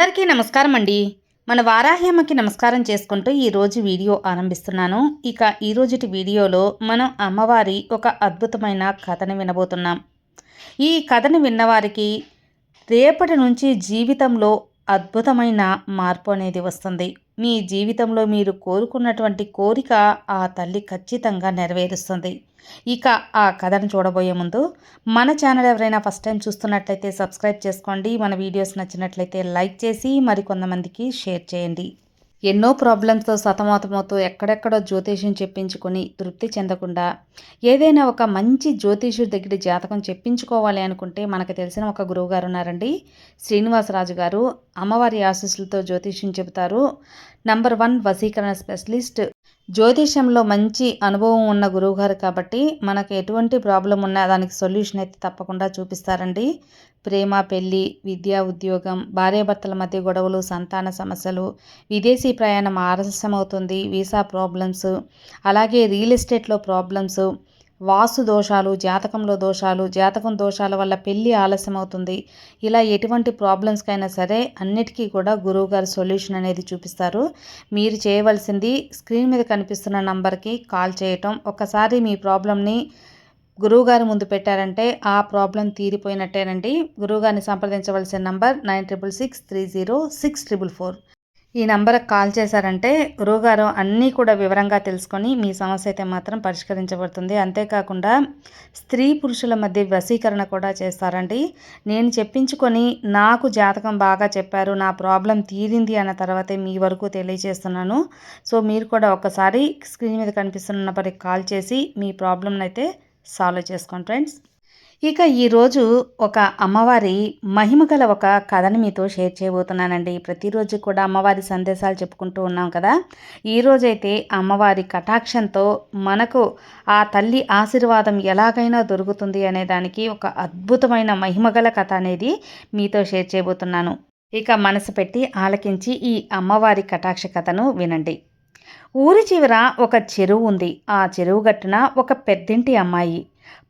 అందరికీ నమస్కారం అండి మన వారాహ్యమ్మకి నమస్కారం చేసుకుంటూ ఈరోజు వీడియో ఆరంభిస్తున్నాను. ఇక ఈరోజుటి వీడియోలో మనం అమ్మవారి ఒక అద్భుతమైన కథను వినబోతున్నాం. ఈ కథను విన్నవారికి రేపటి నుంచి జీవితంలో అద్భుతమైన మార్పు అనేది వస్తుంది. మీ జీవితంలో మీరు కోరుకున్నటువంటి కోరిక ఆ తల్లి ఖచ్చితంగా నెరవేరుస్తుంది. ఇక ఆ కథను చూడబోయే ముందు మన ఛానల్ ఎవరైనా ఫస్ట్ టైం చూస్తున్నట్లయితే సబ్స్క్రైబ్ చేసుకోండి. మన వీడియోస్ నచ్చినట్లయితే లైక్ చేసి మరికొంతమందికి షేర్ చేయండి. ఎన్నో ప్రాబ్లమ్స్తో సతమతమవుతూ ఎక్కడెక్కడో జ్యోతిష్యం చెప్పించుకొని తృప్తి చెందకుండా ఏదైనా ఒక మంచి జ్యోతిష్యుడి దగ్గర జాతకం చెప్పించుకోవాలి అనుకుంటే మనకు తెలిసిన ఒక గురువుగారు ఉన్నారండి. శ్రీనివాసరాజు గారు అమ్మవారి ఆశీస్సులతో జ్యోతిష్యం చెబుతారు. నంబర్ వన్ వసీకరణ స్పెషలిస్ట్ జ్యోతిష్యంలో మంచి అనుభవం ఉన్న గురువుగారు కాబట్టి మనకు ఎటువంటి ప్రాబ్లం ఉన్నా దానికి సొల్యూషన్ అయితే తప్పకుండా చూపిస్తారండి. ప్రేమ పెళ్ళి విద్యా ఉద్యోగం భార్యాభర్తల మధ్య గొడవలు సంతాన సమస్యలు విదేశీ ప్రయాణం ఆలస్యం అవుతుంది వీసా ప్రాబ్లమ్స్ అలాగే రియల్ ఎస్టేట్లో ప్రాబ్లమ్స్ వాసు దోషాలు జాతకంలో దోషాలు జాతకం దోషాల వల్ల పెళ్ళి ఆలస్యం అవుతుంది ఇలా ఎటువంటి ప్రాబ్లమ్స్కైనా సరే అన్నిటికీ కూడా గురువుగారు సొల్యూషన్ అనేది చూపిస్తారు. మీరు చేయవలసింది స్క్రీన్ మీద కనిపిస్తున్న నంబర్కి కాల్ చేయటం. ఒకసారి మీ ప్రాబ్లమ్ని గురువుగారు ముందు పెట్టారంటే ఆ ప్రాబ్లం తీరిపోయినట్టేనండి. గురువుగారిని సంప్రదించవలసిన number nine triple six three zero six triple four. ఈ నంబర్కి కాల్ చేశారంటే గురువుగారు అన్నీ కూడా వివరంగా తెలుసుకొని మీ సమస్య అయితే మాత్రం పరిష్కరించబడుతుంది. అంతేకాకుండా స్త్రీ పురుషుల మధ్య వశీకరణ కూడా చేస్తారండి. నేను చెప్పించుకొని నాకు జాతకం బాగా చెప్పారు నా ప్రాబ్లం తీరింది అన్న తర్వాతే మీ వరకు తెలియజేస్తున్నాను. సో మీరు కూడా ఒకసారి స్క్రీన్ మీద కనిపిస్తున్న నంబర్కి కాల్ చేసి మీ ప్రాబ్లంని అయితే సాల్వ్ చేసుకోండి ఫ్రెండ్స్. ఇక ఈరోజు ఒక అమ్మవారి మహిమ గల ఒక కథను మీతో షేర్ చేయబోతున్నానండి. ప్రతిరోజు కూడా అమ్మవారి సందేశాలు చెప్పుకుంటూ ఉన్నాం కదా. ఈరోజైతే అమ్మవారి కటాక్షంతో మనకు ఆ తల్లి ఆశీర్వాదం ఎలాగైనా దొరుకుతుంది అనే దానికి ఒక అద్భుతమైన మహిమగల కథ అనేది మీతో షేర్ చేయబోతున్నాను. ఇక మనసు పెట్టి ఆలకించి ఈ అమ్మవారి కటాక్ష కథను వినండి. ఊరి చివర ఒక చెరువు ఉంది. ఆ చెరువు గట్టున ఒక పెద్దింటి అమ్మాయి.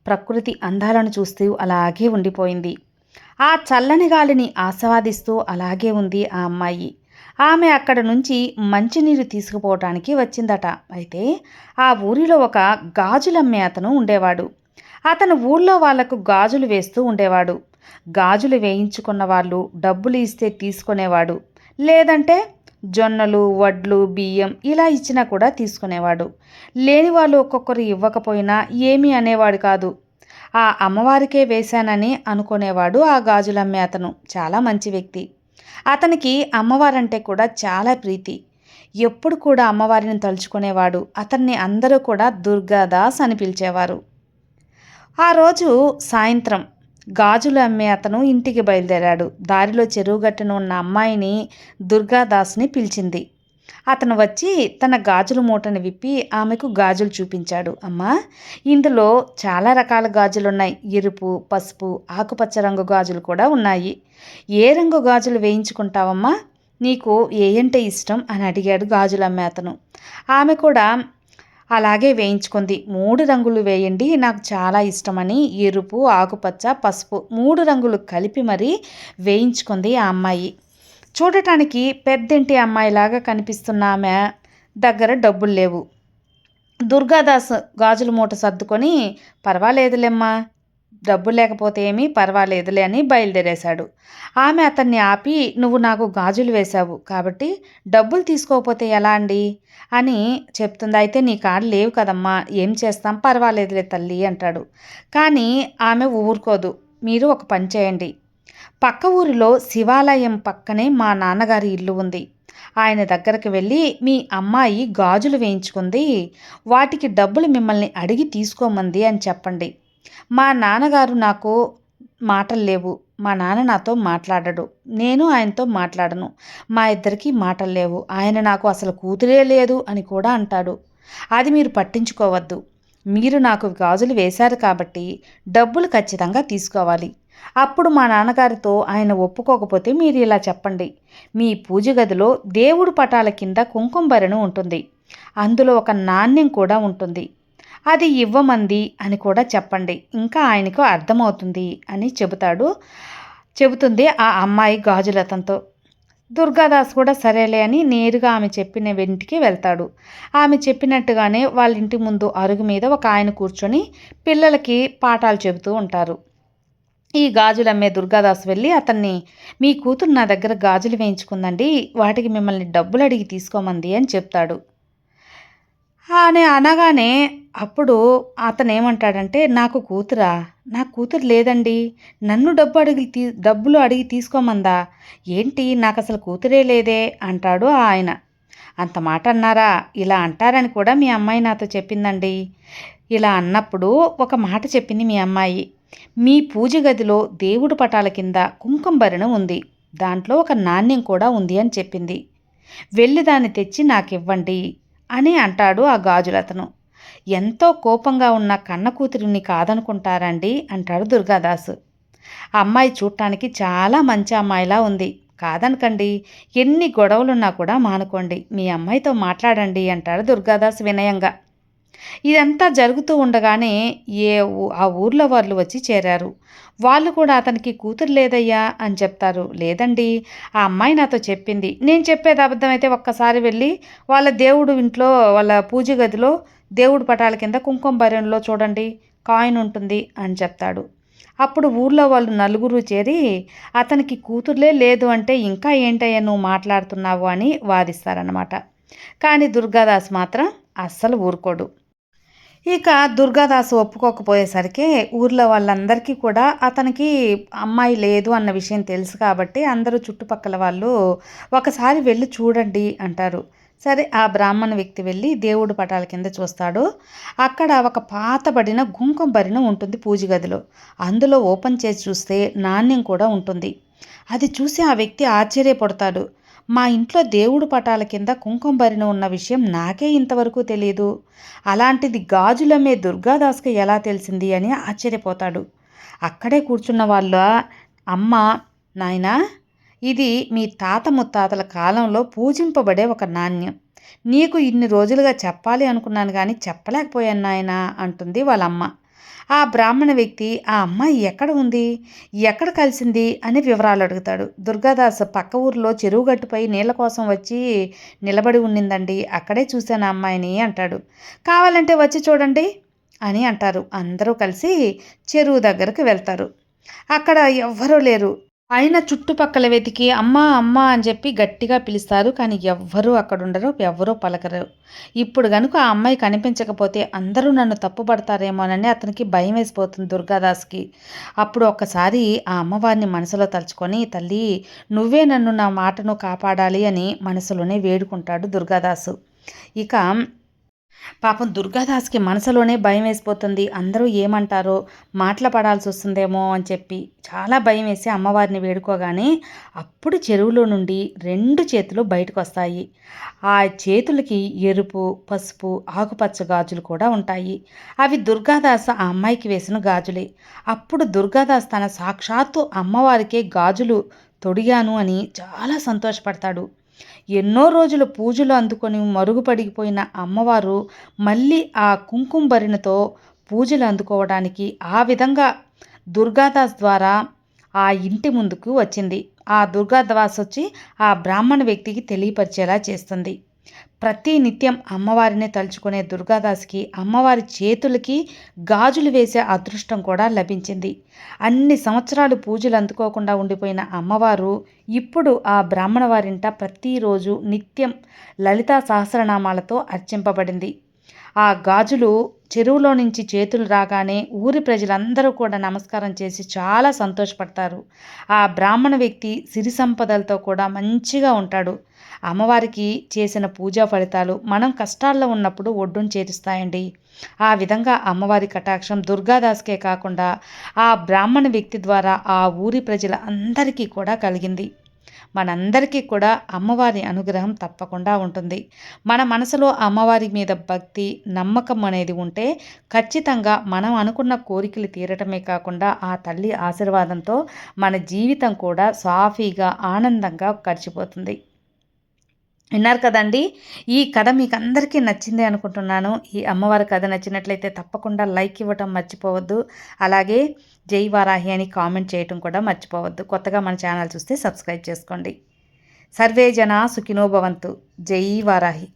ప్రకృతి అందాలను చూస్తూ అలాగే ఉండిపోయింది. ఆ చల్లని గాలిని ఆస్వాదిస్తూ అలాగే ఉంది ఆ అమ్మాయి. ఆమె అక్కడ నుంచి మంచినీరు తీసుకుపోవటానికి వచ్చిందట. అయితే ఆ ఊరిలో ఒక గాజులమ్మే అతను ఉండేవాడు. అతను ఊళ్ళో వాళ్ళకు గాజులు వేస్తూ ఉండేవాడు. గాజులు వేయించుకున్న వాళ్ళు డబ్బులు ఇస్తే తీసుకునేవాడు. లేదంటే జొన్నలు వడ్లు బియ్యం ఇలా ఇచ్చినా కూడా తీసుకునేవాడు. లేని వాళ్ళు ఒక్కొక్కరు ఇవ్వకపోయినా ఏమీ అనేవాడు కాదు. ఆ అమ్మవారికే వేశానని అనుకునేవాడు ఆ గాజులమ్మే అతను. చాలా మంచి వ్యక్తి. అతనికి అమ్మవారంటే కూడా చాలా ప్రీతి. ఎప్పుడు కూడా అమ్మవారిని తలుచుకునేవాడు. అతన్ని అందరూ కూడా దుర్గాదాస్ అని పిలిచేవారు. ఆ రోజు సాయంత్రం గాజులు అమ్మే అతను ఇంటికి బయలుదేరాడు. దారిలో చెరువుగట్టున ఉన్న అమ్మాయిని దుర్గాదాస్ని పిలిచింది. అతను వచ్చి తన గాజుల మూటను విప్పి ఆమెకు గాజులు చూపించాడు. అమ్మా ఇందులో చాలా రకాల గాజులు ఉన్నాయి ఎరుపు పసుపు ఆకుపచ్చ రంగు గాజులు కూడా ఉన్నాయి. ఏ రంగు గాజులు వేయించుకుంటావమ్మా? నీకు ఏ అంటే ఇష్టం? అని అడిగాడు గాజులు అమ్మే అతను. ఆమె కూడా అలాగే వేయించుకుంది. మూడు రంగులు వేయండి నాకు చాలా ఇష్టమని. ఎరుపు ఆకుపచ్చ పసుపు మూడు రంగులు కలిపి మరీ వేయించుకుంది ఆ అమ్మాయి. చూడటానికి పెద్దింటి అమ్మాయిలాగా కనిపిస్తున్న ఆమె దగ్గర డబ్బులు లేవు. దుర్గాదాస్ గాజుల మూట సర్దుకొని పర్వాలేదులేమ్మా డబ్బు లేకపోతే ఏమీ పర్వాలేదులే అని బయలుదేరేశాడు. ఆమె అతన్ని ఆపి నువ్వు నాకు గాజులు వేశావు కాబట్టి డబ్బులు తీసుకోకపోతే ఎలా అండి? అని చెప్తుంది. అయితే నీ కాడ లేవు కదమ్మా ఏం చేస్తాం? పర్వాలేదులే తల్లి అంటాడు. కానీ ఆమె ఊరుకోదు. మీరు ఒక పని చేయండి. పక్క ఊరిలో శివాలయం పక్కనే మా నాన్నగారి ఇల్లు ఉంది. ఆయన దగ్గరకు వెళ్ళి మీ అమ్మాయి గాజులు వేయించుకుంది. వాటికి డబ్బులు మిమ్మల్ని అడిగి తీసుకోమంది అని చెప్పండి. మా నాన్నగారు నాకు మాటలు లేవు. మా నాన్న నాతో మాట్లాడడు. నేను ఆయనతో మాట్లాడను. మా ఇద్దరికి మాటలు లేవు. ఆయన నాకు అసలు కూతురే లేదు అని కూడా అంటాడు. అది మీరు పట్టించుకోవద్దు. మీరు నాకు గాజులు వేశారు కాబట్టి డబ్బులు ఖచ్చితంగా తీసుకోవాలి. అప్పుడు మా నాన్నగారితో ఆయన ఒప్పుకోకపోతే మీరు ఇలా చెప్పండి. మీ పూజ గదిలో దేవుడు పటాల కింద కుంకుమ ఉంటుంది. అందులో ఒక నాణ్యం కూడా ఉంటుంది. అది ఇవ్వమంది అని కూడా చెప్పండి. ఇంకా ఆయనకు అర్థమవుతుంది అని చెబుతాడు. చెబుతుంది ఆ అమ్మాయి గాజులతంతో దుర్గాదాస్ కూడా సరేలే అని నేరుగా ఆమె చెప్పిన వెంటికి వెళ్తాడు. ఆమె చెప్పినట్టుగానే వాళ్ళ ఇంటి ముందు అరుగు మీద ఒక ఆయన కూర్చొని పిల్లలకి పాఠాలు చెబుతూ ఉంటారు. ఈ గాజులు అమ్మే దుర్గాదాస్ వెళ్ళి అతన్ని మీ కూతురు నా దగ్గర గాజులు వేయించుకుందండి వాటికి మిమ్మల్ని డబ్బులు అడిగి తీసుకోమంది అని చెప్తాడు. అని అనగానే అప్పుడు అతను ఏమంటాడంటే నాకు కూతురా నా కూతురు లేదండి. నన్ను డబ్బు అడిగి తీ డబ్బులు అడిగి తీసుకోమందా? ఏంటి నాకు అసలు కూతురే లేదే? అంటాడు ఆయన. అంత మాట అన్నారా? ఇలా అంటారని కూడా మీ అమ్మాయి నాతో చెప్పిందండి. ఇలా అన్నప్పుడు ఒక మాట చెప్పింది మీ అమ్మాయి. మీ పూజ గదిలో దేవుడు పటాల కింద కుంకుంభరణం ఉంది. దాంట్లో ఒక నాణ్యం కూడా ఉంది అని చెప్పింది. వెళ్ళి దాన్ని తెచ్చి నాకివ్వండి అని అంటాడు ఆ గాజులతను. ఎంతో కోపంగా ఉన్న కన్న కూతురిని కాదనుకుంటారండి అంటాడు దుర్గాదాసు. అమ్మాయి చూడటానికి చాలా మంచి అమ్మాయిలా ఉంది. కాదనకండి ఎన్ని గొడవలున్నా కూడా మానుకోండి మీ అమ్మాయితో మాట్లాడండి అంటాడు దుర్గాదాస్ వినయంగా. ఇదంతా జరుగుతూ ఉండగానే ఏ ఆ ఊర్లో వాళ్ళు వచ్చి చేరారు. వాళ్ళు కూడా అతనికి కూతురు లేదయ్యా అని చెప్తారు. లేదండి ఆ అమ్మాయి నాతో చెప్పింది. నేను చెప్పేది అబద్ధమైతే ఒక్కసారి వెళ్ళి వాళ్ళ దేవుడు ఇంట్లో వాళ్ళ పూజ గదిలో దేవుడు పటాల కింద కుంకుమ భరణలో చూడండి కాయిన్ ఉంటుంది అని చెప్తాడు. అప్పుడు ఊర్లో వాళ్ళు నలుగురు చేరి అతనికి కూతుర్లే లేదు అంటే ఇంకా ఏంటయ్యా నువ్వు మాట్లాడుతున్నావు అని వాదిస్తారనమాట కానీ దుర్గాదాస్ మాత్రం అస్సలు ఊరుకోడు. ఇక దుర్గాదాసు ఒప్పుకోకపోయేసరికి ఊర్లో వాళ్ళందరికీ కూడా అతనికి అమ్మాయి లేదు అన్న విషయం తెలుసు కాబట్టి అందరూ చుట్టుపక్కల వాళ్ళు ఒకసారి వెళ్ళి చూడండి అంటారు. సరే ఆ బ్రాహ్మణ వ్యక్తి వెళ్ళి దేవుడు పటాల కింద చూస్తాడు. అక్కడ ఒక పాతబడిన గుంకం భరిన ఉంటుంది పూజ గదిలో. అందులో ఓపెన్ చేసి చూస్తే నాణ్యం కూడా ఉంటుంది. అది చూసి ఆ వ్యక్తి ఆశ్చర్యపడతాడు. మా ఇంట్లో దేవుడు పటాల కింద కుంకుమ బరిన ఉన్న విషయం నాకే ఇంతవరకు తెలియదు అలాంటిది గాజులమ్మే దుర్గాదాస్కి ఎలా తెలిసింది అని ఆశ్చర్యపోతాడు. అక్కడే కూర్చున్న వాళ్ళ అమ్మ నాయనా ఇది మీ తాత ముత్తాతల కాలంలో పూజింపబడే ఒక నాణ్యం. నీకు ఇన్ని రోజులుగా చెప్పాలి అనుకున్నాను కానీ చెప్పలేకపోయాను నాయన అంటుంది వాళ్ళమ్మ. ఆ బ్రాహ్మణ వ్యక్తి ఆ అమ్మాయి ఎక్కడ ఉంది? ఎక్కడ కలిసింది? అని వివరాలు అడుగుతాడు. దుర్గాదాస్ పక్క ఊరిలో చెరువు గట్టుపై నీళ్ళ కోసం వచ్చి నిలబడి ఉండిందండి అక్కడే చూశాను ఆ అమ్మాయిని అంటాడు. కావాలంటే వచ్చి చూడండి అని అంటారు. అందరూ కలిసి చెరువు దగ్గరకు వెళ్తారు. అక్కడ ఎవ్వరూ లేరు. ఆయన చుట్టుపక్కల వెతికి అమ్మ అమ్మ అని చెప్పి గట్టిగా పిలుస్తారు. కానీ ఎవ్వరూ అక్కడ ఉండరు ఎవ్వరూ పలకరు. ఇప్పుడు కనుక ఆ అమ్మాయి కనిపించకపోతే అందరూ నన్ను తప్పుపడతారేమోనని అతనికి భయం వేసిపోతుంది దుర్గాదాస్కి. అప్పుడు ఒక్కసారి ఆ అమ్మవారిని మనసులో తలుచుకొని తల్లి నువ్వే నన్ను నా మాటను కాపాడాలి అని మనసులోనే వేడుకుంటాడు దుర్గాదాసు. ఇక పాపం దుర్గాదాస్కి మనసులోనే భయం వేసిపోతుంది. అందరూ ఏమంటారో మాటల పడాల్సి వస్తుందేమో అని చెప్పి చాలా భయం వేసి అమ్మవారిని వేడుకోగానే అప్పుడు చెరువులో నుండి రెండు చేతులు బయటకు వస్తాయి ఆ చేతులకి ఎరుపు పసుపు ఆకుపచ్చ గాజులు కూడా ఉంటాయి. అవి దుర్గాదాస్ ఆ అమ్మాయికి వేసిన గాజులే. అప్పుడు దుర్గాదాస్ తన సాక్షాత్తు అమ్మవారికే గాజులు తొడిగాను అని చాలా సంతోషపడతాడు. ఎన్నో రోజులు పూజలు అందుకొని మరుగుపడిపోయిన అమ్మవారు మళ్ళీ ఆ కుంకుమ భరిణతో పూజలు అందుకోవడానికి ఆ విధంగా దుర్గాదాస్ ద్వారా ఆ ఇంటి ముందుకు వచ్చింది. ఆ దుర్గాదాస్ వచ్చి ఆ బ్రాహ్మణ వ్యక్తికి తెలియపరిచేలా చేస్తుంది. ప్రతి నిత్యం అమ్మవారిని తలుచుకునే దుర్గాదాస్కి అమ్మవారి చేతులకి గాజులు వేసే అదృష్టం కూడా లభించింది. అన్ని సంవత్సరాలు పూజలు అందుకోకుండా ఉండిపోయిన అమ్మవారు ఇప్పుడు ఆ బ్రాహ్మణ వారింట ప్రతిరోజు నిత్యం లలితా సహస్రనామాలతో అర్చింపబడింది. ఆ గాజులు చెరువులో నుంచి చేతులు రాగానే ఊరి ప్రజలందరూ కూడా నమస్కారం చేసి చాలా సంతోషపడతారు. ఆ బ్రాహ్మణ వ్యక్తి సిరి సంపదలతో కూడా మంచిగా ఉంటాడు. అమ్మవారికి చేసిన పూజా ఫలితాలు మనం కష్టాల్లో ఉన్నప్పుడు ఒడ్డును చేరుస్తాయండి. ఆ విధంగా అమ్మవారి కటాక్షం దుర్గాదాస్కే కాకుండా ఆ బ్రాహ్మణ వ్యక్తి ద్వారా ఆ ఊరి ప్రజల అందరికీ కూడా కలిగింది. మనందరికీ కూడా అమ్మవారి అనుగ్రహం తప్పకుండా ఉంటుంది. మన మనసులో అమ్మవారి మీద భక్తి నమ్మకం అనేది ఉంటే ఖచ్చితంగా మనం అనుకున్న కోరికలు తీరటమే కాకుండా ఆ తల్లి ఆశీర్వాదంతో మన జీవితం కూడా సాఫీగా ఆనందంగా గడిచిపోతుంది. విన్నారు కదండి? ఈ కథ మీకు అందరికీ నచ్చింది అనుకుంటున్నాను. ఈ అమ్మవారి కథ నచ్చినట్లయితే తప్పకుండా లైక్ ఇవ్వటం మర్చిపోవద్దు. అలాగే జై వారాహి అని కామెంట్ చేయటం కూడా మర్చిపోవద్దు. కొత్తగా మన ఛానల్ చూస్తే సబ్స్క్రైబ్ చేసుకోండి. సర్వే జన సుఖినోభవంతు జై వారాహి.